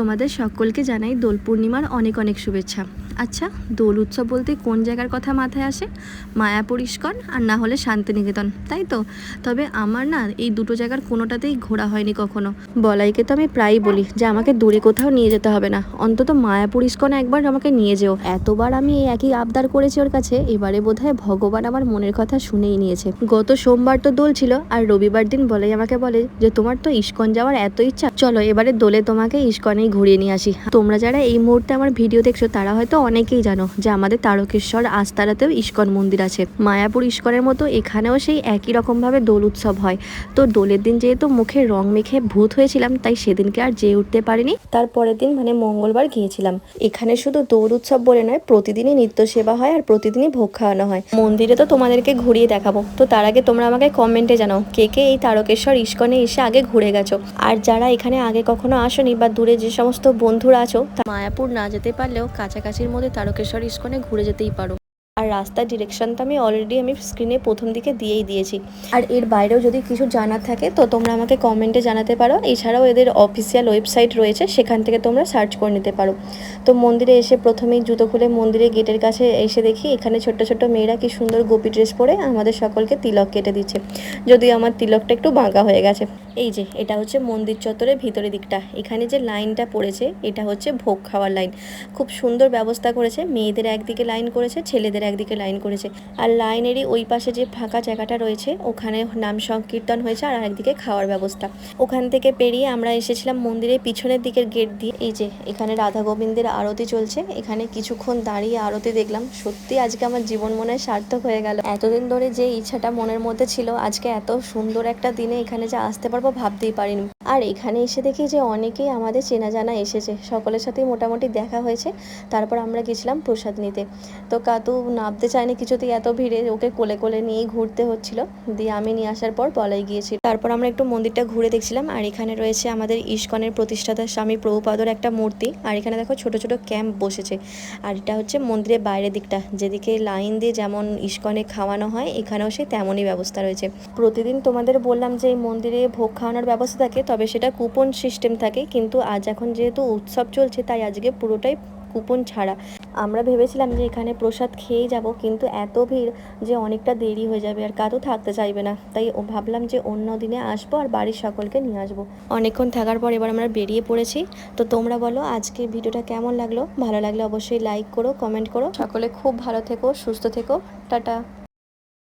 তোমাদের সকলকে জানাই দোল পূর্ণিমার অনেক অনেক শুভেচ্ছা। আচ্ছা দোল উৎসব বলতে কোন জায়গার কথা মাথায় আসে? মায়াপুর ইস্কন আর না হলে শান্তিনিকেতন, তাই তো? তবে আমার না এই দুটো জায়গার কোনোটাতেই ঘোরা হয়নি কখনো। বলাইকে তো আমি প্রায়ই বলি যে আমাকে দূরে কোথাও নিয়ে যেতে হবে না। অন্তত মায়াপুর ইস্কন একবার আমাকে নিয়ে যেও। এতবার আমি এই একই আবদার করেছি ওর কাছে, এবারে বোধহয় ভগবান আমার মনের কথা শুনেই নিয়েছে। গত সোমবার তো দোল ছিল আর রবিবার দিন বলাই আমাকে বলে যে, তোমার তো ইস্কন যাওয়ার এত ইচ্ছা, চলো এবারে দোলে তোমাকে ইস্কনেই ঘুরিয়ে নিয়ে আসি। তোমরা যারা এই মুহূর্তে আমার ভিডিও দেখছ, তারা হয়তো অনেকেই জানো যে আমাদের তারকেশ্বর, আস্তারাতেও ইস্কন মন্দির আছে। মায়াপুর ইস্কনের মতো এখানেও সেই একই রকমভাবে দোল উৎসব হয়। তো দোলের দিন যেহেতু মুখে রং মেখে ভূত হয়েছিলাম, তাই সেদিনকে আর যেয়ে উঠতে পারিনি। তার পরের দিন মানে মঙ্গলবার গিয়েছিলাম। এখানে শুধু দোল উৎসব বলে নয়, প্রতিদিনই নিত্য সেবা হয় আর প্রতিদিনই ভোগ খাওয়ানো হয়। মন্দিরে তো তোমাদেরকে ঘুরিয়ে দেখাবো। তো তার আগে তোমরা আমাকে কমেন্টে জানাও, কে কে এই তারকেশ্বর ইস্কনে এসে আগে ঘুরে গেছো? আর যারা এখানে আগে কখনো আসনি বা দূরে যে সমস্ত বন্ধুরা আছো মায়াপুর না যেতে পারলেও কাছাকাছির মধ্যে তারকেশ্বর ইস্কনে ঘুরে যেতেই পারো। রাস্তার ডিরেকশন তো আমি অলরেডি আমি স্ক্রিনে প্রথম দিকে দিয়েই দিয়েছি। আর এর বাইরেও যদি কিছু জানার থাকে, তো তোমরা আমাকে কমেন্টে জানাতে পারো। এছাড়াও এদের অফিসিয়াল ওয়েবসাইট রয়েছে, সেখান থেকে তোমরা সার্চ করে নিতে পারো। তো মন্দিরে এসে প্রথমেই জুতো খুলে মন্দিরে গেটের কাছে এসে দেখি, এখানে ছোট্ট ছোট্ট মেয়েরা কি সুন্দর গোপী ড্রেস পরে আমাদের সকলকে তিলক কেটে দিচ্ছে। যদিও আমার তিলকটা একটু বাঁকা হয়ে গেছে। এই যে, এটা হচ্ছে মন্দির চত্বরের ভিতরের দিকটা। এখানে যে লাইনটা পড়েছে, এটা হচ্ছে ভোগ খাওয়ার লাইন। খুব সুন্দর ব্যবস্থা করেছে, মেয়েদের একদিকে লাইন করেছে, ছেলেদের একদিকে লাইন করেছে। আর লাইনেরই ওই পাশে যে ফাঁকা জায়গাটা রয়েছে, ওখানে নাম সংকীর্তন হয়েছে আর একদিকে খাওয়ার ব্যবস্থা। ওখান থেকে পেরিয়ে আমরা এসেছিলাম মন্দিরের পিছনের দিকের গেট দিয়ে। এই যে, এখানে রাধা গোবিন্দের আরতি চলছে। এখানে কিছুক্ষণ দাঁড়িয়ে আরতি দেখলাম। সত্যি আজকে আমার জীবন মনে সার্থক হয়ে গেল। এতদিন ধরে যে ইচ্ছাটা মনের মধ্যে ছিল, আজকে এত সুন্দর একটা দিনে এখানে যে আসতে পারব ভাবতেই পারিনি। আর এখানে এসে দেখি যে অনেকেই আমাদের চেনা জানা এসেছে। সকলের সাথেই মোটামুটি দেখা হয়েছে। তারপর আমরা গেছিলাম প্রসাদ নিতে। তো কাতু নামতে চায়নি কিছুতেই এত ভিড়ে ওকে কোলে কোলে নিয়েই ঘুরতে হচ্ছিল। দিয়ে আমি নিয়ে আসার পর বলাই গিয়েছি তারপর আমরা একটু মন্দিরটা ঘুরে দেখছিলাম, আর এখানে রয়েছে আমাদের ইস্কনের প্রতিষ্ঠাতা স্বামী প্রভুপাদর একটা মূর্তি। আর এখানে দেখো ছোট ছোট ক্যাম্প বসেছে। আর এটা হচ্ছে মন্দিরের বাইরের দিকটা, যেদিকে লাইন দিয়ে যেমন ইস্কনে খাওয়ানো হয়, এখানেও সেই তেমনই ব্যবস্থা রয়েছে। প্রতিদিন তোমাদের বললাম যে এই মন্দিরে ভোগ খাওয়ানোর ব্যবস্থা থাকে, তবে সেটা কুপন সিস্টেম থাকে। কিন্তু আজ এখন যেহেতু উৎসব চলছে, তাই আজকে পুরোটাই কুপন ছাড়া। আমরা ভেবেছিলাম যে এখানে প্রসাদ খেয়েই যাব, কিন্তু এত ভিড় যে অনেকটা দেরি হয়ে যাবে আর কাতো থাকতে চাইবে না। তাই ও ভাবলাম যে অন্য দিনে আসব আর বাড়ির সকলকে নিয়ে আসব। অনেকক্ষণ থাকার পর এবার আমরা বেরিয়ে পড়েছি। তো তোমরা বলো আজকে ভিডিওটা কেমন লাগল? ভালো লাগলে অবশ্যই লাইক করো কমেন্ট করো। সকলে খুব ভালো থেকো, সুস্থ থেকো। টাটা।